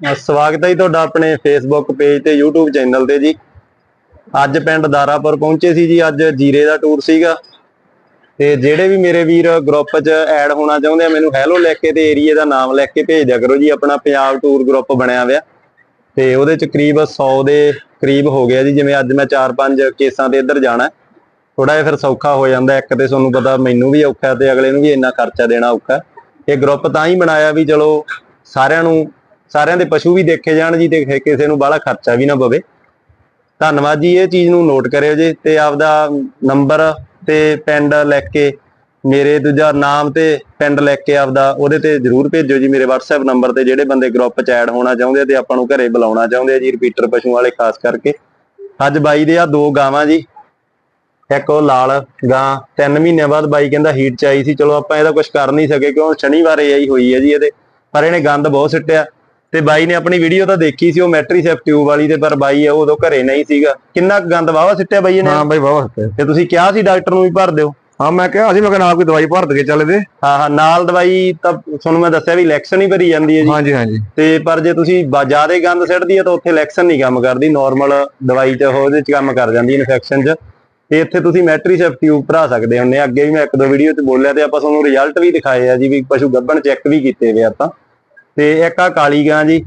ਸਵਾਗਤ ਹੈ ਜੀ ਤੁਹਾਡਾ ਆਪਣੇ ਫੇਸਬੁੱਕ ਪੇਜ ਤੇ YouTube ਚੈਨਲ ਤੇ ਜੀ। ਅੱਜ ਪਿੰਡ ਦਾਰਾਪੁਰ ਪਹੁੰਚੇ ਸੀ ਜੀ, ਅੱਜ ਜੀਰੇ ਦਾ ਟੂਰ ਸੀਗਾ। ਤੇ ਜਿਹੜੇ ਵੀ ਮੇਰੇ ਵੀਰ ਗਰੁੱਪ 'ਚ ਐਡ ਹੋਣਾ ਚਾਹੁੰਦੇ ਆ, ਮੈਨੂੰ ਹੈਲੋ ਲਿਖ ਕੇ ਤੇ ਏਰੀਏ ਦਾ ਨਾਮ ਲਿਖ ਕੇ ਭੇਜ ਦਿਆ ਕਰੋ ਜੀ, ਆਪਣਾ ਪੰਜਾਬ ਟੂਰ ਗਰੁੱਪ ਬਣਿਆ ਹੋਇਆ। ਤੇ ਉਹਦੇ 'ਚ ਕਰੀਬ 100 ਦੇ ਕਰੀਬ ਹੋ ਗਿਆ ਜੀ, ਜਿਵੇਂ ਅੱਜ ਮੈਂ 4-5 ਕੇਸਾਂ ਤੇ ਇੱਧਰ ਜਾਣਾ। ਥੋੜਾ ਜਿਹਾ ਫਿਰ ਸੌਖਾ ਹੋ ਜਾਂਦਾ, ਇੱਕ ਤੇ ਤੁਹਾਨੂੰ ਪਤਾ ਮੈਨੂੰ ਵੀ ਔਖਾ ਤੇ ਅਗਲੇ ਨੂੰ ਵੀ ਇੰਨਾ ਖਰਚਾ ਦੇਣਾ ਔਖਾ। ਇਹ ਗਰੁੱਪ ਤਾਂ ਹੀ ਬਣਾਇਆ ਵੀ ਚਲੋ ਸਾਰਿਆਂ ਨੂੰ ਸਾਰਿਆਂ ਦੇ ਪਸ਼ੂ ਵੀ ਦੇਖੇ ਜਾਣ ਜੀ ਤੇ ਕਿਸੇ ਨੂੰ ਬਾਹਲਾ ਖਰਚਾ ਵੀ ਨਾ ਪਵੇ। ਧੰਨਵਾਦ ਜੀ, ਇਹ ਚੀਜ਼ ਨੂੰ ਨੋਟ ਕਰਿਓ ਜੀ ਤੇ ਆਪਦਾ ਨੰਬਰ ਤੇ ਪਿੰਡ ਲਿਖ ਕੇ ਮੇਰੇ ਦੂਜਾ ਨਾਮ ਤੇ ਪਿੰਡ ਲਿਖ ਕੇ ਆਪਦਾ ਉਹਦੇ ਤੇ ਜਰੂਰ ਭੇਜੋ ਜੀ। ਮੇਰੇ WhatsApp ਨੰਬਰ ਤੇ ਜਿਹੜੇ ਬੰਦੇ ਗਰੁੱਪ 'ਚ ਐਡ ਹੋਣਾ ਚਾਹੁੰਦੇ ਆ ਤੇ ਆਪਾਂ ਨੂੰ ਘਰੇ ਬੁਲਾਉਣਾ ਚਾਹੁੰਦੇ ਜੀ ਰਿਪੀਟਰ ਪਸ਼ੂ ਵਾਲੇ ਖਾਸ ਕਰਕੇ। ਅੱਜ ਬਾਈ ਦੇ ਆ ਦੋ ਗਾਵਾਂ ਜੀ। ਇੱਕ ਉਹ ਲਾਲ ਗਾਂ 3 ਮਹੀਨਿਆਂ ਬਾਅਦ ਬਾਈ ਕਹਿੰਦਾ ਹੀਟ ਚ ਆਈ ਸੀ। ਚਲੋ ਆਪਾਂ ਇਹਦਾ ਕੁਝ ਕਰ ਨਹੀਂ ਸਕੇ ਕਿਉਂ? ਸ਼ਨੀਵਾਰ ਇਹ ਆਈ ਹੋਈ ਹੈ ਜੀ ਇਹਦੇ। ਪਰ ਇਹਨੇ ਗੰਦ ਬਹੁਤ ਸਿੱਟਿਆ। ਤੇ ਬਾਈ ਨੇ ਆਪਣੀ ਵੀਡੀਓ ਤਾਂ ਦੇਖੀ ਸੀ ਉਹ ਮੈਟਰੀਸੈਪ ਟਿਊਬ ਵਾਲੀ ਤੇ ਪਰ ਬਾਈ ਆ ਉਹ ਉਦੋਂ ਘਰੇ ਨਹੀਂ ਸੀਗਾ। ਕਿੰਨਾ ਕੁ ਗੰਦ ਵਾਵਾ ਸਿੱਟਿਆ ਬਾਈ ਇਹਨੇ? ਹਾਂ ਬਾਈ ਵਾਹ ਤੇ ਤੁਸੀਂ ਕਿਹਾ ਸੀ ਡਾਕਟਰ ਨੂੰ ਵੀ ਭਰ ਦਿਓ। ਹਾਂ ਮੈਂ ਕਿਹਾ ਅਸੀਂ ਮੈਂ ਕਿਹਾ ਨਾਲ ਕੋਈ ਦਵਾਈ ਭਰ ਦੇ ਚੱਲਦੇ ਹਾਂ ਹਾਂ ਨਾਲ ਦਵਾਈ ਤਾਂ ਤੁਹਾਨੂੰ ਮੈਂ ਦੱਸਿਆ ਵੀ ਇਲੈਕਸ਼ਨ ਹੀ ਭਰੀ ਜਾਂਦੀ ਹੈ ਜੀ। ਹਾਂਜੀ ਹਾਂਜੀ। ਤੇ ਪਰ ਜੇ ਤੁਸੀਂ ਜ਼ਿਆਦਾ ਗੰਦ ਸਿੱਟਦੀ ਹੈ ਤਾਂ ਉੱਥੇ ਇਲੈਕਸ਼ਨ ਨਹੀਂ ਕੰਮ ਕਰਦੀ। ਨਾਰਮਲ ਦਵਾਈ ਤੇ ਉਹਦੇ ਚ ਕੰਮ ਕਰ ਜਾਂਦੀ ਇਨਫੈਕਸ਼ਨ ਚ। ਤੇ ਇੱਥੇ ਤੁਸੀਂ ਮੈਟਰੀਸੈਪ ਟਿਊਬ ਭਰਾ ਸਕਦੇ ਆ ਅੱਗੇ ਵੀ ਮੈਂ ਇੱਕ ਦੋ ਵੀਡੀਓ ਚ ਬੋਲਿਆ ਤੇ ਆਪਾਂ ਤੁਹਾਨੂੰ ਰਿਜ਼ਲਟ ਵੀ ਦਿਖਾਏ ਆ ਜੀ ਵੀ ਪਸ਼ੂ ਗੱਭਣ ਚੈੱਕ ਵੀ ਕੀਤੇ ਵੇ ਆਪਾਂ। ਤੇ ਇੱਕ ਆ ਕਾਲੀ ਗਾਂ ਜੀ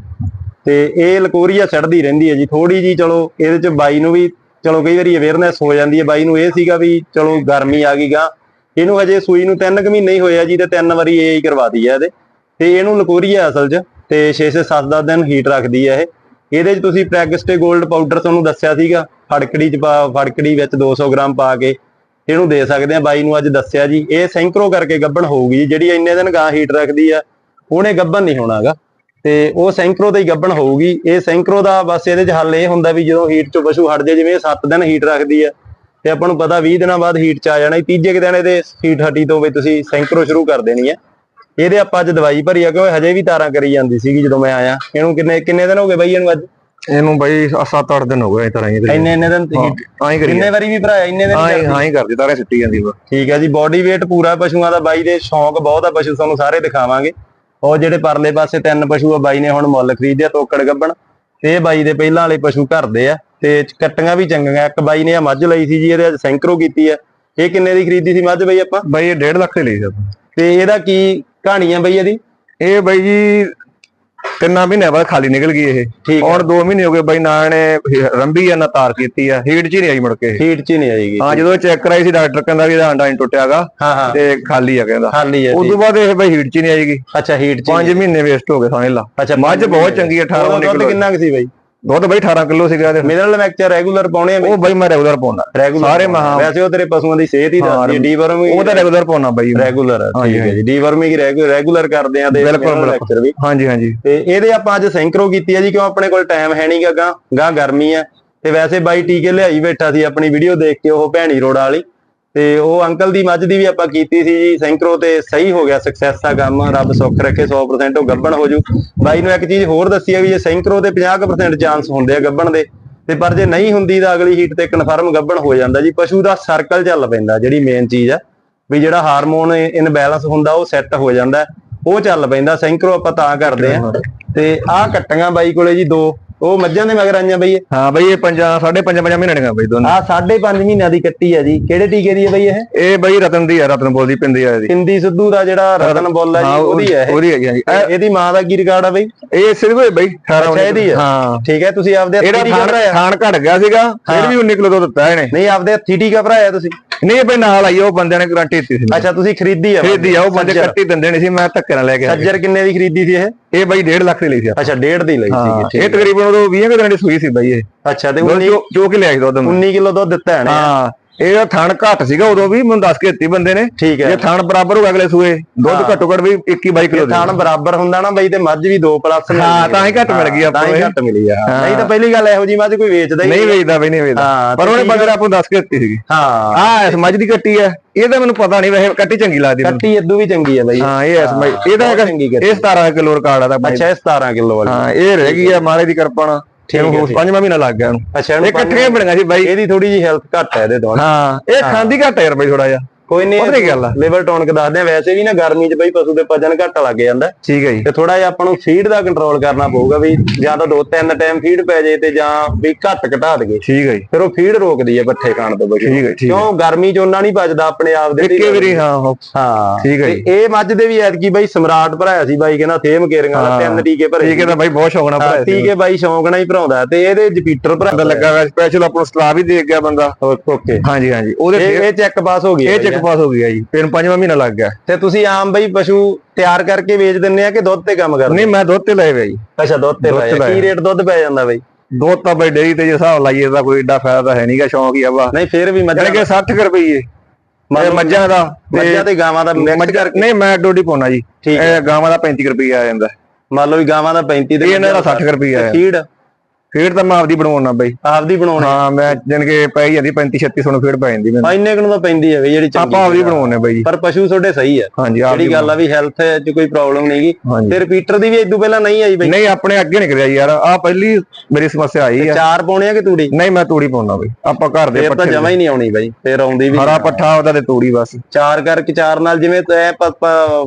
ਤੇ ਇਹ ਲਕੋਰੀਆ ਛੱਡਦੀ ਰਹਿੰਦੀ ਹੈ ਜੀ। ਥੋੜੀ ਜੀ ਚਲੋ ਇਹਦੇ ਚ ਬਾਈ ਨੂੰ ਵੀ ਚਲੋ ਕਈ ਵਾਰੀ ਅਵੇਅਰਨੈਸ ਹੋ ਜਾਂਦੀ ਹੈ। ਬਾਈ ਨੂੰ ਇਹ ਸੀਗਾ ਵੀ ਚਲੋ ਗਰਮੀ ਆ ਗਈ ਗਾਂ। ਇਹਨੂੰ ਹਜੇ ਸੂਈ ਨੂੰ 3 ਕੁ ਮਹੀਨੇ ਹੀ ਹੋਇਆ ਜੀ ਤੇ ਤਿੰਨ ਵਾਰੀ ਇਹ ਹੀ ਕਰਵਾਦੀ ਹੈ ਇਹਦੇ। ਤੇ ਇਹਨੂੰ ਲਕੋਰੀਆ ਅਸਲ 'ਚ ਤੇ 6-6 7-10 ਦਿਨ ਹੀਟ ਰੱਖਦੀ ਹੈ ਇਹ। ਇਹਦੇ 'ਚ ਤੁਸੀਂ ਪ੍ਰੈਗਸਟੇ 골ਡ ਪਾਊਡਰ ਤੁਹਾਨੂੰ ਦੱਸਿਆ ਸੀਗਾ। ਫੜਕੜੀ 'ਚ ਪਾ ਫੜਕੜੀ ਵਿੱਚ 200 ਗ੍ਰਾਮ ਪਾ ਕੇ ਇਹਨੂੰ ਦੇ ਸਕਦੇ ਆ। ਬਾਈ ਨੂੰ ਅੱਜ ਦੱਸਿਆ ਜੀ। ਇਹ ਸੈਂਕਰੋ ਕਰਕੇ ਗੱਭਣ ਹੋਊਗੀ ਜੀ, ਜਿਹੜੀ ਇੰਨੇ ਦਿਨ ਗਾਂ ਹੀਟ ਰੱਖਦੀ ਆ ਉਹਨੇ ਗੱਭਣ ਨਹੀਂ ਹੋਣਾਗਾ। ਤੇ ਉਹ ਸੈਂਕਰੋ ਤੇ ਹੀ ਗੱਭਣ ਹੋਊਗੀ। ਇਹ ਸੈਂਕਰੋ ਦਾ ਬਸ ਇਹਦੇ 'ਚ ਹੱਲ ਇਹ ਹੁੰਦਾ ਵੀ ਜਦੋਂ ਹੀਟ 'ਚੋਂ ਪਸ਼ੂ ਹਟ ਜਾਏ ਜਿਵੇਂ ਇਹ 7 ਦਿਨ ਹੀਟ ਰੱਖਦੀ ਆ ਤੇ ਆਪਾਂ ਨੂੰ ਪਤਾ 20 ਦਿਨਾਂ ਬਾਅਦ ਹੀਟ 'ਚ ਆ ਜਾਣਾ। ਜੀ। ਤੀਜੇ ਕੁ ਦਿਨ ਇਹਦੇ ਹੀਟ ਹਟੀ ਤੋਂ ਵੀ ਤੁਸੀਂ ਸੈਂਕਰੋ ਸ਼ੁਰੂ ਕਰ ਦੇਣੀ ਹੈ ਇਹਦੇ ਆਪਾਂ ਅੱਜ ਦਵਾਈ ਭਰੀ ਆ ਇਹ ਹਜੇ ਵੀ ਤਾਰਾਂ ਕਰੀ ਜਾਂਦੀ ਸੀਗੀ ਜਦੋਂ ਮੈਂ ਆਇਆ। ਇਹਨੂੰ ਕਿੰਨੇ ਕਿੰਨੇ ਦਿਨ ਹੋ ਗਏ ਬਾਈ ਇਹਨੂੰ ਅੱਜ? ਇਹਨੂੰ ਬਾਈ 7-8 ਦਿਨ ਹੋ ਗਏ ਤਰ੍ਹਾਂ ਹੀ ਇੰਨੇ ਇੰਨੇ ਦਿਨ ਹੀ ਕਰੀ ਕਿੰਨੇ ਵਾਰੀ ਵੀ ਭਰਾਇਆ ਇੰਨੇ ਦਿਨ ਹਾਂ ਹੀ ਕਰਦੀ। ਤਾਰੇ ਸਿੱਟੀ ਜਾਂਦੀ ਵਾ ਠੀਕ ਹੈ ਜੀ ਬਾਡੀ weight ਪੂਰਾ ਪਸ਼ੂਆਂ ਦਾ ਬਾਈ ਦੇ ਸ਼ੌਂਕ ਬਹੁਤ ਆ ਪਸ਼ੂ ਤੁਹਾਨੂੰ ਸਾਰੇ ਦਿਖਾਵਾਂਗੇ। ਉਹ ਜਿਹੜੇ ਪਰਲੇ ਪਾਸੇ ਤਿੰਨ ਪਸ਼ੂ ਆ ਬਾਈ ਨੇ ਹੁਣ ਮੁੱਲ ਖਰੀਦਿਆ ਤੋਕੜ ਗੱਬਣ। ਤੇ ਇਹ ਬਾਈ ਦੇ ਪਹਿਲਾਂ ਵਾਲੇ ਪਸ਼ੂ ਘਰ ਦੇ ਆ ਤੇ ਕੱਟੀਆਂ ਵੀ ਚੰਗੀਆਂ। ਇੱਕ ਬਾਈ ਨੇ ਆ ਮੱਝ ਲਈ ਸੀ ਜੀ ਇਹਦੇ ਅੱਜ ਸੈਂਕਰੋ ਕੀਤੀ ਆ। ਇਹ ਕਿੰਨੇ ਦੀ ਖਰੀਦੀ ਸੀ ਮੱਝ ਬਾਈ ਆਪਾਂ? ਬਾਈ ਇਹ 1.5 ਲੱਖ ਦੇ ਲਈ ਸੀ ਆਪਾਂ। ਤੇ ਇਹਦਾ ਕੀ ਕਹਾਣੀ ਆ ਬਈ ਇਹਦੀ? ਇਹ ਬਾਈ ਜੀ ਤਿੰਨਾਂ ਮਹੀਨੇ ਬਾਅਦ ਖਾਲੀ ਨਿਕਲ ਗਈ ਇਹ? ਔਰ 2 ਮਹੀਨੇ ਹੋ ਗਏ ਬਾਈ ਨਾ ਇਹਨੇ ਰੰਬੀ ਆ ਨਾ ਤਾਰ ਕੀਤੀ ਆ। ਹੀਟ ਚ ਹੀ ਨਹੀਂ ਆਈ ਮੁੜ ਕੇ। ਹੀਟ ਚ ਹੀ ਨਹੀਂ ਆਏਗੀ ਹਾਂ ਜਦੋਂ ਚੈੱਕ ਕਰਾਈ ਸੀ ਡਾਕਟਰ ਕਹਿੰਦਾ ਵੀ ਇਹਦਾ ਅੰਡਾ ਨਹੀਂ ਟੁੱਟਿਆਗਾ ਤੇ ਖਾਲੀ ਆ ਕਹਿੰਦਾ। ਖਾਲੀ ਹੈ ਉਸ ਤੋਂ ਬਾਅਦ ਇਹ ਬਾਈ ਹੀਟ ਚ ਨਹੀਂ ਆਏਗੀ ਅੱਛਾ ਹੀਟ ਚ 5 ਮਹੀਨੇ ਵੇਸਟ ਹੋ ਗਏ ਸਾਨੇ ਲਾ। ਅੱਛਾ ਮੱਝ ਬਹੁਤ। ਚੰਗੀ ਆ 18 ਉਹਦਾ ਦੁੱਧ ਕਿਲੋ ਕਿੰਨਾ ਕੁ ਸੀ ਬਾਈ? ਦੁੱਧ ਬਾਈ 18 ਕਿਲੋ ਸੀਗਾ ਇਹਦੇ ਮਿਨਰਲ ਲੈਕਚਰ ਰੈਗੂਲਰ ਪਾਉਣੇ ਆ ਉਹ ਬਾਈ ਮੈਂ ਰੈਗੂਲਰ ਪਾਉਂਦਾ। ਰੈਗੂਲਰ ਸਾਰੇ ਮਹਾ- ਵੈਸੇ ਉਹ ਤੇਰੇ ਪਸ਼ੂਆਂ ਦੀ ਸਿਹਤ ਹੀ ਦੱਸਦੀ ਹੈ ਡੀਵਰਮਿੰਗ ਉਹ ਤਾਂ ਰੈਗੂਲਰ ਪਾਉਣਾ ਬਾਈ। ਰੈਗੂਲਰ ਠੀਕ ਹੈ ਜੀ। ਡੀਵਰਮਿੰਗ ਰੈਗੂਲਰ ਕਰਦੇ ਆ ਤੇ ਬਿਲਕੁਲ। ਲੈਕਚਰ ਵੀ। ਹਾਂਜੀ ਹਾਂਜੀ। ਤੇ ਇਹਦੇ ਆਪਾਂ ਅੱਜ ਸੈਂਕਰੋ ਕੀਤੀ ਹੈ ਜੀ ਕਿਉਂ ਆਪਣੇ ਕੋਲ ਟਾਈਮ ਹੈ ਨਹੀਂਗਾ ਗਾਂ ਗਾਂ ਗਰਮੀ ਆ ਤੇ ਵੈਸੇ ਬਾਈ ਟੀਕੇ ਲਿਆਈ ਬੈਠਾ ਸੀ ਆਪਣੀ ਵੀਡੀਓ ਦੇਖ ਕੇ ਉਹ ਭੈਣੀ ਰੋਡ ਵਾਲੀ। ਤੇ ਉਹ ਅੰਕਲ ਦੀ ਮੱਝ ਦੀ ਵੀ ਆਪਾਂ ਕੀਤੀ ਸੀ ਜੀ ਸੈਂਕਰੋ ਤੇ ਸਹੀ ਹੋ ਗਿਆ ਸਕਸੈਸ ਦਾ ਕੰਮ ਰੱਬ ਸੁੱਖ ਰੱਖੇ 100% ਉਹ ਗੱਬਣ ਹੋ ਜੂ। ਬਾਈ ਨੂੰ ਇੱਕ ਚੀਜ਼ ਹੋਰ ਦੱਸੀ ਆ ਵੀ ਜੇ ਸੈਂਕਰੋ ਤੇ 50% ਚਾਂਸ ਹੁੰਦੇ ਆ ਗੱਬਣ ਦੇ ਤੇ ਪਰ ਜੇ ਨਹੀਂ ਹੁੰਦੀ ਤਾਂ ਅਗਲੀ ਹੀਟ ਤੇ ਕਨਫਰਮ ਗੱਬਣ ਹੋ ਜਾਂਦਾ ਜੀ। ਪਸ਼ੂ ਦਾ ਸਰਕਲ ਚੱਲ ਪੈਂਦਾ ਜਿਹੜੀ ਮੇਨ ਚੀਜ਼ ਆ ਵੀ ਜਿਹੜਾ ਹਾਰਮੋਨ ਇਨਬੈਲੈਂਸ ਹੁੰਦਾ ਉਹ ਸੈੱਟ ਹੋ ਜਾਂਦਾ। ਉਹ ਚੱਲ ਪੈਂਦਾ। ਸੈਂਕਰੋ ਆਪਾਂ ਤਾਂ ਕਰਦੇ ਆ। ਤੇ ਆਹ ਕੱਟੀਆਂ ਬਾਈ ਕੋਲੇ ਜੀ ਦੋ। ਉਹ ਮੱਝਾਂ ਦੇ ਮਗਰ ਆਈਆਂ ਬਈ ਇਹ। ਹਾਂ ਬਾਈ ਇਹ ਪੰਜਾਂ ਸਾਢੇ ਪੰਜ ਪੰਜਾਂ ਮਹੀਨੇ ਦੀਆਂ ਬਾਈ ਦੋਨੇ। ਆਹ 5.5 ਮਹੀਨਿਆਂ ਦੀ ਕੱਟੀ ਹੈ ਜੀ। ਕਿਹੜੇ ਟੀਕੇ ਦੀ ਹੈ ਬਈ ਇਹ? ਇਹ ਬਾਈ ਰਤਨ ਦੀ ਆ ਰਤਨ ਬੋਲਦੀ ਪਿੰਦੀ ਆ ਇਹਦੀ ਹਿੰਦੀ ਸਿੱਧੂ ਦਾ ਜਿਹੜਾ ਰਤਨ ਬੋਲ ਹੈ ਜੀ ਹਾਂ ਉਹਦੀ ਹੈ ਉਹਦੀ ਹੈਗੀ ਹਾਂਜੀ ਤੇ ਇਹਦੀ ਮਾਂ ਦਾ ਕੀ ਰਿਕਾਰਡ ਆ ਬਈ? ਇਹ ਸਿਰਫ ਬਾਈ 18 ਅੱਛਾ, ਇਹਦੀ ਆ। ਹਾਂ। ਠੀਕ ਹੈ ਤੁਸੀਂ ਆਪਦੇ ਹੱਥੀ ਥਾਣ ਘਬਰਾਇਆ ਥਾਣ ਘਟ ਗਿਆ ਸੀਗਾ ਫਿਰ ਵੀ 19 ਕਿਲੋ ਦੁੱਧ ਦਿੱਤਾ ਇਹਨੇ। ਨਹੀਂ ਆਪਦੇ ਹੱਥੀ ਟੀਕਾ ਭਰਾਇਆ ਤੁਸੀਂ? ਨਹੀਂ ਇਹ ਬਾਈ ਨਾਲ ਆਈ ਉਹ ਬੰਦਿਆਂ ਨੇ ਗਾਰੰਟੀ ਦਿੱਤੀ ਸੀ ਅੱਛਾ ਤੁਸੀਂ ਖਰੀਦੀ ਆ ਖਰੀਦੀ ਆ ਉਹ ਬੰਦੇ। ਕੱਟੀ ਦਿੰਦੇ ਨਹੀਂ ਸੀ ਮੈਂ ਧੱਕੇ ਨਾਲ ਲੈ ਕੇ ਸੱਜਰ ਕਿੰਨੇ ਦੀ ਖਰੀਦੀ ਸੀ ਇਹ? ਇਹ ਬਾਈ 1.5 ਲੱਖ ਦੀ ਲਈ ਸੀ। ਅੱਛਾ ਡੇਢ ਦੀ ਲਈ ਸੀ ਇਹ। ਤਕਰੀਬਨ ਉਦੋਂ 20 ਕੁ ਦਿਨਾਂ ਦੀ ਸੂਈ ਸੀ ਬਾਈ ਇਹ। ਅੱਛਾ ਤੇ ਦੁੱਧ 19 ਜੋ ਕਿ ਲਿਆ ਸੀ ਦੁੱਧ ਮੈਂ। 19 ਕਿਲੋ ਦੁੱਧ ਦਿੱਤਾ ਹੈ ਨੇ ਹਾਂ। ਇਹਦਾ ਥਣ ਘੱਟ ਸੀਗਾ ਉਦੋਂ ਵੀ ਮੈਨੂੰ ਦੱਸ ਕੇ ਦਿੱਤੀ ਬੰਦੇ ਨੇ। ਠੀਕ ਹੈ। ਜੇ ਥਣ ਬਰਾਬਰ ਹੋ ਅਗਲੇ ਸੂਏ ਦੁੱਧ ਘੱਟੋ ਘੱਟ ਵੀ 21 22 ਕਿਲੋ ਥਾਣ ਬਰਾਬਰ ਹੁੰਦਾ ਨਾ ਬਈ ਤੇ ਮੱਝ ਵੀ 2 ਪਲੱਸ ਹਾਂ, ਤਾਂ ਹੀ ਘੱਟ ਮਿਲ ਗਈ ਆਪਾਂ ਤਾਂ ਹੀ ਨੂੰ ਇਹ। ਘੱਟ ਮਿਲੀ ਆ। ਨਹੀਂ ਤਾਂ ਪਹਿਲੀ ਗੱਲ ਇਹੋ ਜੀ ਮੱਝ ਕੋਈ ਵੇਚਦਾ ਹੀ ਨਹੀਂ ਵੇਚਦਾ ਬਈ ਨਹੀਂ ਵੇਚਦਾ। ਪਰ ਤੇ ਉਹਨੇ ਬੰਦੇ ਆਪਾਂ ਨੂੰ ਦੱਸ ਕੇ ਦਿੱਤੀ ਸੀਗੀ। ਹਾਂ। ਆ ਇਸ ਮੱਝ ਦੀ ਕੱਟੀ ਹੈ। ਇਹਦਾ ਮੈਨੂੰ ਪਤਾ ਨਹੀਂ ਵੈਸੇ ਕੱਟੀ ਚੰਗੀ ਲੱਗਦੀ ਮੈਨੂੰ ਕੱਟੀ ਇਦੋਂ ਵੀ ਚੰਗੀ ਆ ਬਈ। ਹਾਂ ਇਹ ਇਸ ਮੱਝ ਹੈਗਾ ਚੰਗੀ ਕੱਟੀ। ਇਹ 17 ਕਿਲੋ ਰਿਕਾਰਡ ਆ ਦਾ ਬਾਈ। ਅੱਛਾ ਇਹ 17 ਕਿਲੋ ਵਾਲੀ। ਹਾਂ ਇਹ ਰਹਿ ਗਈ ਆ ਮਾਰੇ ਦੀ ਕਿਰਪਾ ਹੈ, ਇਹਨੂੰ। ਪੰਜਵਾਂ ਮਹੀਨਾ ਲੱਗ ਗਿਆ ਇਹਨੂੰ ਅੱਛਾ ਇਹ ਇਕੱਠੀਆਂ ਬਣੀਆਂ ਸੀ ਬਾਈ। ਇਹਦੀ ਥੋੜੀ ਜੀ ਹੈਲਥ ਘੱਟ ਹੈ ਇਹਦੇ ਤੋਂ। ਹਾਂ ਇਹ ਖਾਂਦੀ ਘੱਟ ਹੈ ਯਾਰ ਬਾਈ ਥੋੜਾ ਜਿਹਾ। ਕੋਈ ਨਹੀਂ ਕੀ ਗੱਲ ਆ? ਲਿਵਰ ਟੋਨਿਕ ਦੱਸਦੇ ਆ ਵੈਸੇ ਵੀ ਨਾ ਗਰਮੀ 'ਚ ਬਈ ਪਸ਼ੂ ਦੇ ਵਜਨ ਘੱਟ ਲੱਗ ਜਾਂਦਾ। ਠੀਕ ਹੈ ਜੀ। ਤੇ ਥੋੜਾ ਜਿਹਾ ਆਪਾਂ ਨੂੰ ਫੀਡ ਦਾ ਕੰਟਰੋਲ ਕਰਨਾ ਪਊਗਾ ਵੀ ਜਾਂ ਤਾਂ ਦੋ ਤਿੰਨ ਟਾਈਮ ਫੀਡ ਪੈ ਜੇ ਤੇ ਜਾਂ ਵੀ ਘੱਟ ਘਟਾ ਦਈਏ। ਠੀਕ ਹੈ ਜੀ। ਫਿਰ ਉਹ ਫੀਡ ਰੋਕਦੀ ਹੈ ਪੱਠੇ ਖਾਣ ਤੋਂ ਬਈ ਠੀਕ ਹੈ ਕਿਉਂ? ਗਰਮੀ 'ਚ ਉਹਨਾਂ ਨਹੀਂ ਬਚਦਾ ਆਪਣੇ ਆਪ ਦੇ ਇੱਕੇ ਵਾਰੀ ਹਾਂ ਹਾਂ। ਠੀਕ ਹੈ ਜੀ। ਇਹ ਮੱਝ ਦੇ ਵੀ ਐਤਕੀ ਬਾਈ ਸਮਰਾਟ ਭਰਾਇਆ ਸੀ ਬਾਈ ਕਹਿੰਦਾ ਥੇਮ ਕੇਰੀਆਂ ਵਾਲਾ। ਤਿੰਨ ਟੀਕੇ ਭਰੇ ਠੀਕ ਹੈ ਤਾਂ ਬਾਈ ਬਹੁਤ ਸ਼ੌਕ ਨਾਲ ਭਰਾਇਆ ਟੀਕੇ ਬਾਈ ਸ਼ੌਂਕ ਨਾਲ ਹੀ ਭਰਾਉਂਦਾ ਤੇ ਇਹਦੇ ਜਪੀਟਰ ਪਤਾ ਭਰਾ ਲੱਗਾ ਹੋਇਆ ਸਪੈਸ਼ਲ ਆਪਾਂ ਨੂੰ ਸਲਾਹ ਵੀ ਦੇ ਗਿਆ ਬੰਦਾ। ਓਕੇ। ਹਾਂਜੀ ਹਾਂਜੀ। ਉਹਦੇ ਇਹ ਚੈੱਕ ਪਾਸ ਹੋ ਗਿਆ ਇਹ ਚੱਕ ਪਾਸ ਹੋ ਗਿਆ ਜੀ। ਤਿੰਨ ਪੰਜਵਾਂ ਮਹੀਨਾ ਲੱਗ ਗਿਆ। ਤੇ ਤੁਸੀਂ ਆਮ ਬਈ ਪਸ਼ੂ ਤਿਆਰ ਕਰਕੇ ਵੇਚ ਦਿੰਨੇ ਆ ਕਿ ਦੁੱਧ ਤੇ ਕੰਮ ਕਰਦੇ? ਨਹੀਂ ਮੈਂ ਦੁੱਧ ਤੇ ਲਏ ਜੀ। ਅੱਛਾ ਦੁੱਧ ਤੇ ਲਾਇਆ। ਕੀ ਰੇਟ ਦੁੱਧ ਪੈ ਜਾਂਦਾ ਬਈ? ਦੁੱਧ ਤਾਂ ਬਈ ਡੇਰੀ ਤੇ ਜੇ ਹਿਸਾਬ ਲਾਈਏ ਤਾਂ ਕੋਈ ਏਡਾ ਫਾਇਦਾ ਤਾਂ ਹੈ ਨਹੀਂਗਾ ਸ਼ੌਂਕ ਹੀ ਆ ਵਾ ਨਹੀਂ ਫਿਰ ਵੀ ਮੱਝਾਂ ਕਿ 60 ਕੁ ਰੁਪਏ ਮੱਝਾਂ ਦਾ ਮੱਝਾਂ ਤੇ ਗਾਵਾਂ ਦਾ ਮਿਕਸ ਮੱਝਾਂ ਕਰਕੇ। ਨਹੀਂ ਮੈਂ ਡੋਡੀ ਪਾਉਣਾ ਜੀ। ਠੀਕ ਹੈ। ਇਹ ਗਾਵਾਂ ਦਾ 35 ਰੁਪਏ ਆ ਜਾਂਦਾ। ਮੰਨ ਲਓ ਵੀ ਗਾਵਾਂ ਦਾ 35 ਤੇ ਇਹ ਇਹਨਾਂ ਦਾ 60 ਰੁਪਏ ਆ। ਫੀਡ ਫੀਡ ਤਾਂ ਮੈਂ ਆਪਦੀ ਬਣਾਉਣਾ ਬਈ। ਆਪਦੀ ਬਣਾਉਣੀ। ਹਾਂ ਮੈਂ ਜਾਣੀ ਕਿ ਪੈ ਜਾਂਦੀ 35 36 ਸੌ ਫੀਡ ਪੈ ਜਾਂਦੀ ਮੈਨੂੰ। ਇੰਨੇ ਕੁ ਤਾਂ ਪੈਂਦੀ ਹੈ ਬਈ ਜਿਹੜੀ ਚੰਗੀ ਆਪਾਂ ਆਪਦੀ ਬਣਾਉਣੇ ਬਈ। ਪਰ ਪਸ਼ੂ ਤੁਹਾਡੇ ਸਹੀ ਹੈ ਜਿਹੜੀ ਗੱਲ ਆ ਵੀ ਹੈਲਥ 'ਚ ਕੋਈ ਪ੍ਰੋਬਲਮ ਨਹੀਂਗੀ ਤੇ ਰਿਪੀਟਰ ਦੀ ਵੀ ਇਦੋਂ ਪਹਿਲਾਂ ਨਹੀਂ ਆਈ ਬਈ। ਨਹੀਂ ਆਪਣੇ ਅੱਗੇ ਨਿਕਲਿਆ ਯਾਰ। ਆ ਪਹਿਲੀ ਮੇਰੀ ਸਮੱਸਿਆ ਆਈ ਆ। ਚਾਰ ਪਾਉਣੇ ਆ ਕਿ ਤੂੜੀ? ਨਹੀਂ ਮੈਂ ਤੂੜੀ ਪਾਉਣਾ ਬਈ। ਆਪਾਂ ਘਰ ਦੇ ਫੇਰ ਤਾਂ ਪੱਠੇ ਜਮਾ ਹੀ ਨਹੀਂ ਆਉਣੀ ਬਈ। ਫੇਰ ਆਉਂਦੀ ਵੀ ਹਰਾ ਪੱਠਾ ਉਹਦਾ ਤੇ ਤੂੜੀ ਬਸ। ਚਾਰ ਕਰਕੇ ਚਾਰ ਨਾਲ ਜਿਵੇਂ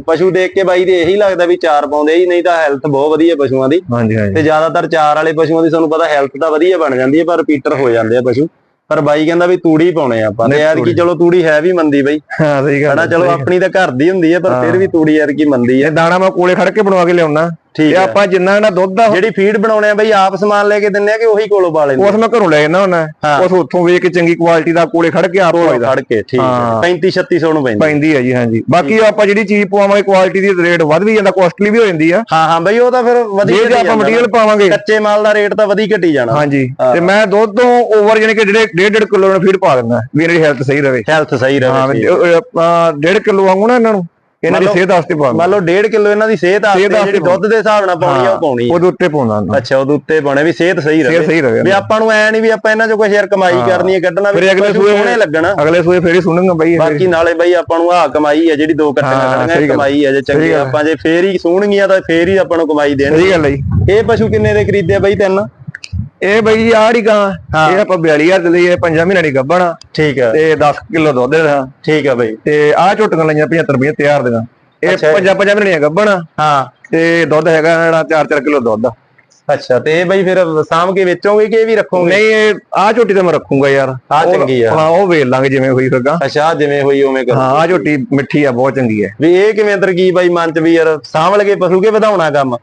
ਪਸ਼ੂ ਦੇਖ ਕੇ ਬਾਈ ਦੇ ਇਹੀ ਲੱਗਦਾ ਵੀ ਚਾਰ ਪਾਉਂਦੇ ਹੀ ਨਹੀਂ ਤਾਂ ਹੈਲਥ ਬਹੁਤ ਵਧੀਆ ਪਸ਼ੂਆਂ ਦੀ। ਹਾਂਜੀ ਹਾਂਜੀ। ਤੇ ਜ਼ਿਆਦਾਤਰ ਚਾਰ ਵਾਲੇ ਪਸ਼ੂਆਂ ਦੀ ਤੁਹਾਨੂੰ ਪਤਾ ਹੈਲਥ ਤਾਂ ਵਧੀਆ ਬਣ ਜਾਂਦੀ ਹੈ ਪਰ ਰਿਪੀਟਰ ਹੋ ਜਾਂਦੇ ਆ ਪਸ਼ੂ। ਪਰ ਬਾਈ ਕਹਿੰਦਾ ਵੀ ਤੂੜੀ ਪਾਉਣੇ ਆ ਆਪਾਂ ਤੇ ਯਾਰ ਕੀ। ਚਲੋ ਤੂੜੀ ਹੈ ਵੀ ਮੰਦੀ ਬਈ। ਹਾਂ ਸਹੀ ਗੱਲ ਹੈ, ਚਲੋ ਆਪਣੀ ਤਾਂ ਘਰ ਦੀ ਹੁੰਦੀ ਹੈ ਪਰ ਫਿਰ ਵੀ ਤੂੜੀ ਯਾਰ ਕੀ ਮੰਦੀ ਹੈ। ਦਾਣਾ ਮੈਂ ਕੋਲੇ ਖੜ ਕੇ ਬਣਵਾ ਕੇ ਲਿਆਉਣਾ। ਠੀਕ ਹੈ। ਆਪਾਂ ਜਿੰਨਾ ਨਾ ਦੁੱਧ ਦਾ ਜਿਹੜੀ ਫੀਡ ਬਣਾਉਣੇ ਆ ਬਈ ਆਪ ਸਮਾਨ ਲੈ ਕੇ ਦਿੰਨੇ ਆ ਕਿ ਉਹੀ ਕੋਲੋਂ ਪਾ ਲੈਂਦੇ ਉਸ ਮੈਂ ਘਰੋਂ ਲੈ ਜਾਂਦਾ ਹੁੰਦਾ। ਹਾਂ। ਉਸ ਉੱਥੋਂ ਵੇਖ ਕੇ ਚੰਗੀ ਕੁਆਲਿਟੀ ਦਾ ਕੋਲੇ ਖੜ ਕੇ ਆਪ ਹੋਇਦਾ ਫੜ ਕੇ ਠੀਕ ਹੈ। ਹਾਂ। 35 3600 ਨੂੰ ਪੈਂਦੀ। ਪੈਂਦੀ ਹੈ ਜੀ ਹਾਂਜੀ। ਬਾਕੀ ਆਪਾਂ ਜਿਹੜੀ ਚੀਜ਼ ਪਵਾਵਾਂਗੇ ਕੁਆਲਿਟੀ ਦੀ ਰੇਟ ਵੱਧ ਵੀ ਜਾਂਦਾ ਕੋਸਟਲੀ ਵੀ ਹੋ ਜਾਂਦੀ ਆ। ਹਾਂ ਹਾਂ ਬਈ ਉਹ ਤਾਂ ਫਿਰ ਵਧੀਆ ਜੇ ਆਪਾਂ ਮਟੀਰੀਅਲ ਪਾਵਾਂਗੇ। ਕੱਚੇ ਮਾਲ ਦਾ ਰੇਟ ਤਾਂ ਵਧੀ ਘਟੀ ਜਾਣਾ। ਹਾਂਜੀ। ਹਾਂ। ਤੇ ਮੈਂ ਦੁੱਧ ਤੋਂ ਓਵਰ ਜਾਨੀ ਕਿ ਜਿਹੜੇ 1.5 ਕਿਲੋ ਨੂੰ ਫੀਡ ਪਾ ਦਿੰਦਾ। ਵੀ ਦੀ ਹੈਲਥ ਸਹੀ ਰਵੇ ਹੈਲਥ ਸਹੀ ਹਾਂ ਰਹੇ ਵੀ ਆਪਾਂ 1.5 ਕਿਲੋ ਵਾਂਗੂ ਨਾ ਇਹਨਾਂ ਨੂੰ। ਇਹਨਾਂ ਦੀ ਸਿਹਤ ਵਾਸਤੇ ਪਾਉਂਦਾ ਮੰਨ ਲਓ 1.5 ਕਿਲੋ ਇਹਨਾਂ ਦੀ ਸਿਹਤ ਵਾਸਤੇ ਜਿਹੜੀ ਦੁੱਧ ਦੇ ਹਿਸਾਬ ਨਾਲ ਪਾਉਣੀ ਆ ਉਹ ਪਾਉਣੀ। ਉਹਦੇ ਉੱਤੇ ਪਾਉਂਦਾ ਅੱਛਾ ਉਹਦੇ ਉੱਤੇ ਪਾਉਣੇ ਵੀ ਸਿਹਤ ਸਹੀ ਸਿਹਤ ਰਹੇ ਸਹੀ ਰਵੇ ਵੀ ਆਪਾਂ ਨੂੰ ਐ ਨਹੀਂ ਵੀ ਆਪਾਂ ਇਹਨਾਂ ਚੋਂ ਕੁਝ ਯਾਰ ਕਮਾਈ। ਕਰਨੀ ਹੈ ਕੱਢਣਾ ਵੀ ਅਗਲੇ ਸੂਏ- ਸੋਹਣੇ ਲੱਗਣ ਅਗਲੇ ਸੂਏ ਫੇਰ ਹੀ ਸੁਣੂਗਾ ਬਈ। ਬਾਕੀ ਨਾਲੇ ਬਈ ਆਪਾਂ ਨੂੰ ਆਹ ਕਮਾਈ ਹੈ ਜਿਹੜੀ ਦੋ ਕੱਟੀਆਂ ਗੱਲ। ਕਮਾਈ ਹੈ ਜੇ ਚੰਗੀ। ਆਪਾਂ ਜੇ ਫੇਰ ਹੀ ਸੋਹਣਗੀਆਂ ਤਾਂ ਫੇਰ ਹੀ ਆਪਾਂ ਨੂੰ ਕਮਾਈ ਦੇਣ ਸਹੀ ਗੱਲ ਹੈ ਜੀ ਇਹ ਪਸ਼ੂ ਕਿੰਨੇ ਦੇ ਖਰੀਦੇ ਬਈ ਤਿੰਨ ਇਹ ਬਈ ਆੜੀ ਗਾਂ ਹਾਂ। ਇਹ ਆਪਾਂ 42000 ਦੇ ਲਈ 5 ਮਹੀਨਿਆਂ ਦੀ ਗੱਭਣ। ਆ ਠੀਕ ਹੈ ਤੇ 10 ਕਿਲੋ ਦੁੱਧ ਦਾ ਠੀਕ ਹੈ ਬਈ। ਤੇ ਆਹ ਝੁੱਟੀਆਂ ਲਈਆਂ 75 ਰੁਪਏ ਤਿਆਰ ਦੀਆਂ। ਇਹ ਅੱਛਾ। 5 5 ਮਹੀਨਿਆਂ ਦੀਆਂ ਗੱਭਣ। ਆ ਹਾਂ। ਤੇ ਦੁੱਧ ਹੈਗਾ ਜਿਹੜਾ 4-4 ਕਿਲੋ ਦੁੱਧ। ਆ ਅੱਛਾ ਤੇ ਇਹ ਬਈ ਫਿਰ ਸਾਂਭ ਕੇ ਵੇਚੋਗੇ ਕਿ ਇਹ ਵੀ ਰੱਖੋਗੇ? ਨਹੀਂ ਇਹ ਆਹ ਝੋਟੀ ਤੇ ਮੈਂ ਰੱਖੂੰਗਾ ਯਾਰ। ਆਹ ਉਹ- ਚੰਗੀ ਆ। ਹਾਂ ਉਹ ਵੇਚ ਲਾਂਗੇ ਜਿਵੇਂ ਹੋਈ ਫਿਰਗਾ ਅੱਛਾ ਜਿਵੇਂ ਹੋਈ ਉਵੇਂ ਕਰੋ। ਹਾਂ ਆਹ ਝੋਟੀ ਮਿੱਠੀ ਆ ਬਹੁਤ ਚੰਗੀ ਹੈ ਵੀ ਇਹ ਕਿਵੇਂ ਤਰਕੀਬ ਬਾਈ ਮਨ ਚ ਵੀ ਯਾਰ ਸਾਂਭ ਲਗੇ ਪਸ਼ੂ ਕੇ ਵਧਾਉਣਾ ਕੰਮ?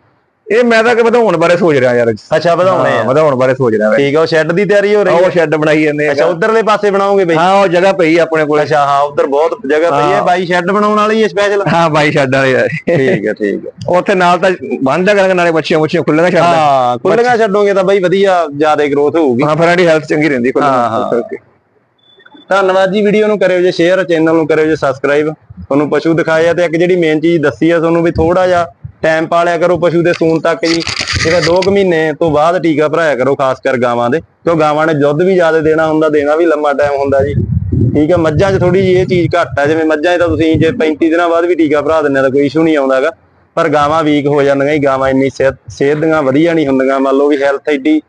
ਇਹ ਮੈਂ ਤਾਂ ਕਿ ਵਧਾਉਣ ਬਾਰੇ ਸੋਚ ਰਿਹਾ ਯਾਰ। ਅੱਛਾ ਵਧਾਉਣੇ ਹਾਂ, ਆ। ਵਧਾਉਣ ਬਾਰੇ ਸੋਚ ਰਿਹਾ ਠੀਕ ਆ ਉਹ ਸ਼ੈੱਡ ਦੀ ਤਿਆਰੀ ਹੋ ਰਹੀ ਉਹ ਹੈ? ਸ਼ੈੱਡ ਬਣਾਈ ਜਾਂਦੇ ਅੱਛਾ ਉਧਰਲੇ ਪਾਸੇ ਬਣਾਓਗੇ ਬਈ? ਹਾਂ ਉਹ ਜਗ੍ਹਾ ਪਈ ਆਪਣੇ ਕੋਲ। ਅੱਛਾ ਹਾਂ ਉਧਰ ਬਹੁਤ ਜਗ੍ਹਾ ਪਈ ਹੈ। ਹਾਂ। ਬਾਈ ਸ਼ੈੱਡ ਬਣਾਉਣ ਵਾਲੀ ਹੈ ਸਪੈਸ਼ਲ ਹਾਂ ਬਾਈ ਸ਼ੈੱਡ ਵਾਲੇ ਆ। ਠੀਕ ਹੈ ਠੀਕ ਹੈ ਉੱਥੇ ਨਾਲ ਤਾਂ ਬੰਦ ਕਰਾਂਗੇ ਨਾਲੇ ਬੱਚੀਆਂ ਬੱਚੀਆਂ ਖੁੱਲ੍ਹੀਆਂ ਛੱਡ ਹਾਂ ਖੁੱਲੀਆਂ ਛੱਡੋਗੇ ਤਾਂ ਬਾਈ ਵਧੀਆ ਜ਼ਿਆਦਾ ਗਰੋਥ ਹੋਊਗੀ। ਹਾਂ ਫਿਰ ਸਾਡੀ ਹੈਲਥ ਚੰਗੀ ਰਹਿੰਦੀ ਹਾਂ, ਹਾਂ। ਖੁੱਲ੍ਹੀਆਂ ਧੰਨਵਾਦ ਜੀ ਵੀਡੀਓ ਨੂੰ ਕਰਿਓ ਜੇ ਸ਼ੇਅਰ ਚੈਨਲ ਨੂੰ ਕਰਿਓ ਜੇ ਸਬਸਕ੍ਰਾਈਬ ਤੁਹਾਨੂੰ ਪਸ਼ੂ ਦਿਖਾਏ ਆ ਤੇ ਇੱਕ ਜਿਹੜੀ ਮੇਨ ਚੀਜ਼ ਦੱਸੀ ਆ ਤੁਹਾਨੂੰ ਵੀ ਥੋੜਾ ਜਿਹਾ ਟਾਈਮ ਪਾਲਿਆ ਕਰੋ ਪਸ਼ੂ ਦੇ ਸੂਣ ਤੱਕ ਜੀ। ਇਹਦਾ 2 ਮਹੀਨੇ ਤੋਂ ਬਾਅਦ ਟੀਕਾ ਭਰਾਇਆ ਕਰੋ, ਖਾਸ ਕਰ ਗਾਵਾਂ ਦੇ। ਕਿਉਂ ਗਾਵਾਂ ਨੇ ਦੁੱਧ ਵੀ ਜ਼ਿਆਦਾ ਦੇਣਾ ਹੁੰਦਾ, ਦੇਣਾ ਵੀ ਲੰਮਾ ਟਾਈਮ ਹੁੰਦਾ ਜੀ। ਠੀਕ ਹੈ, ਮੱਝਾਂ 'ਚ ਥੋੜੀ ਜਿਹੀ ਇਹ ਚੀਜ਼ ਘੱਟ ਆ, ਜਿਵੇਂ ਮੱਝਾਂ 'ਚ ਤਾਂ ਤੁਸੀਂ ਜੇ 35 ਦਿਨਾਂ ਬਾਅਦ ਵੀ ਟੀਕਾ ਭਰਾ ਦਿੰਦੇ ਆ ਤਾਂ ਕੋਈ ਇਸ਼ੂ ਨਹੀਂ ਆਉਂਦਾਗਾ ਪਰ ਗਾਵਾਂ ਵੀਕ ਹੋ ਜਾਂਦੀਆਂ ਜੀ, ਗਾਵਾਂ ਇੰਨੀ ਸਿਹਤ ਸਿਹਤ ਦੀਆਂ ਵਧੀਆ ਨਹੀਂ ਹੁੰਦੀਆਂ। ਮੰਨ ਲਓ ਵੀ ਹੈਲਥ ਐਡੀ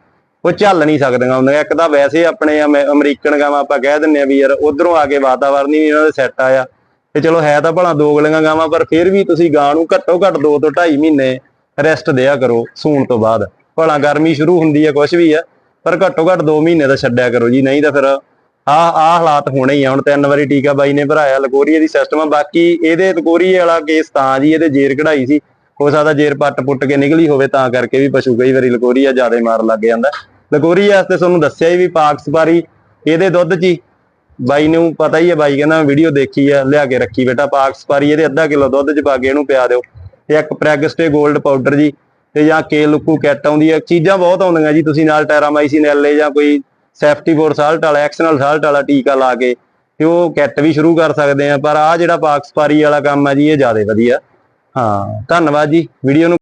ਉਹ ਝੱਲ ਨਹੀਂ ਸਕਦੀਆਂ ਹੁੰਦੀਆਂ। ਇੱਕ ਤਾਂ ਵੈਸੇ ਆਪਣੇ ਅਮੈ- ਅਮਰੀਕਨ ਗਾਵਾਂ ਆਪਾਂ ਕਹਿ ਦਿੰਨੇ ਆ ਵੀ ਯਾਰ ਉਧਰੋਂ ਆ ਕੇ ਵਾਤਾਵਰਨ ਹੀ ਇਹਨਾਂ ਦੇ ਸੈੱਟ ਆਇਆ। ਤੇ ਚਲੋ ਹੈ ਤਾਂ ਭਲਾ ਦੋ ਗਲੀਆਂ ਗਾਵਾਂ, ਪਰ ਫਿਰ ਵੀ ਤੁਸੀਂ ਗਾਂ ਨੂੰ ਘੱਟੋ ਘੱਟ 2 ਤੋਂ 2.5 ਮਹੀਨੇ ਰੈਸਟ ਦਿਆ ਕਰੋ ਸੂਣ ਤੋਂ ਬਾਅਦ। ਭਲਾ ਗਰਮੀ ਸ਼ੁਰੂ ਹੁੰਦੀ ਹੈ ਕੁਝ ਵੀ ਹੈ ਪਰ ਘੱਟੋ ਘੱਟ 2 ਮਹੀਨੇ ਦਾ ਛੱਡਿਆ ਕਰੋ ਜੀ, ਨਹੀਂ ਤਾਂ ਫਿਰ ਆ ਆ ਹਾਲਾਤ ਹੋਣੇ ਹੀ ਆ। ਹੁਣ ਤਿੰਨ ਵਾਰੀ ਟੀਕਾ ਬਾਈ ਨੇ ਭਰਾਇਆ ਲਕੋਰੀਏ ਦੀ ਸਿਸਟਮ ਆ। ਬਾਕੀ ਇਹਦੇ ਲਕੋਰੀਏ ਵਾਲਾ ਕੇਸ ਤਾਂ ਜੀ, ਇਹਦੇ ਜੇਰ ਕਢਾਈ ਸੀ। ਹੋ ਸਕਦਾ ਜੇਰ ਪੱਟ ਪੁੱਟ ਕੇ ਨਿਕਲੀ ਹੋਵੇ, ਤਾਂ ਕਰਕੇ ਵੀ ਪਸ਼ੂ ਕਈ ਵਾਰੀ ਲਕੋਰੀਆ ਜ਼ਿਆਦਾ ਮਾਰ ਲੱਗ ਜਾਂਦਾ। ਲਕੋਰੀਆ ਵਾਸਤੇ ਤੁਹਾਨੂੰ ਦੱਸਿਆ ਹੀ ਵੀ ਪਾਕ ਸਪਾਰੀ, ਇਹਦੇ ਦੁੱਧ 'ਚ ਹੀ ਬਾਈ ਨੂੰ ਪਤਾ ਹੀ ਹੈ, ਬਾਈ ਕਹਿੰਦਾ ਵੀਡੀਓ ਦੇਖੀ ਆ, ਲਿਆ ਕੇ ਰੱਖੀ ਬੇਟਾ, ਪਾਕ ਸਪਾਰੀ ਇਹਦੇ ਅੱਧਾ ਕਿਲੋ ਦੁੱਧ 'ਚ ਪਾ ਕੇ ਇਹਨੂੰ ਪਿਆ ਦਿਓ। ਤੇ ਇੱਕ ਪ੍ਰੈਗਸਟੇ 골ਡ ਪਾਊਡਰ ਜੀ, ਤੇ ਜਾਂ ਕੇ ਲੁੱਕੂ ਕੈਟ ਆਉਂਦੀ ਹੈ ਚੀਜ਼ਾਂ ਬਹੁਤ ਆਉਂਦੀਆਂ ਜੀ, ਤੁਸੀਂ ਨਾਲ ਟੈਰਾਮਾਈਸਿਨ ਐਲ ਜਾਂ ਕੋਈ ਸੈਫਟੀ ਫੋਰ ਸਾਲਟ ਵਾਲਾ ਐਕਸਨਲ ਸਾਲਟ ਵਾਲਾ ਟੀਕਾ ਲਾ ਕੇ ਤੇ ਉਹ ਕੈਟ ਵੀ ਸ਼ੁਰੂ ਕਰ ਸਕਦੇ ਆ। ਪਰ ਆ ਜਿਹੜਾ ਪਾਕ ਸਪਾਰੀ ਵਾਲਾ ਕੰਮ ਹੈ ਜੀ, ਇਹ ਜ਼ਿਆਦਾ ਵਧੀਆ। ਹਾਂ, ਧੰਨਵਾਦ ਜੀ ਵੀਡੀਓ ਨੂੰ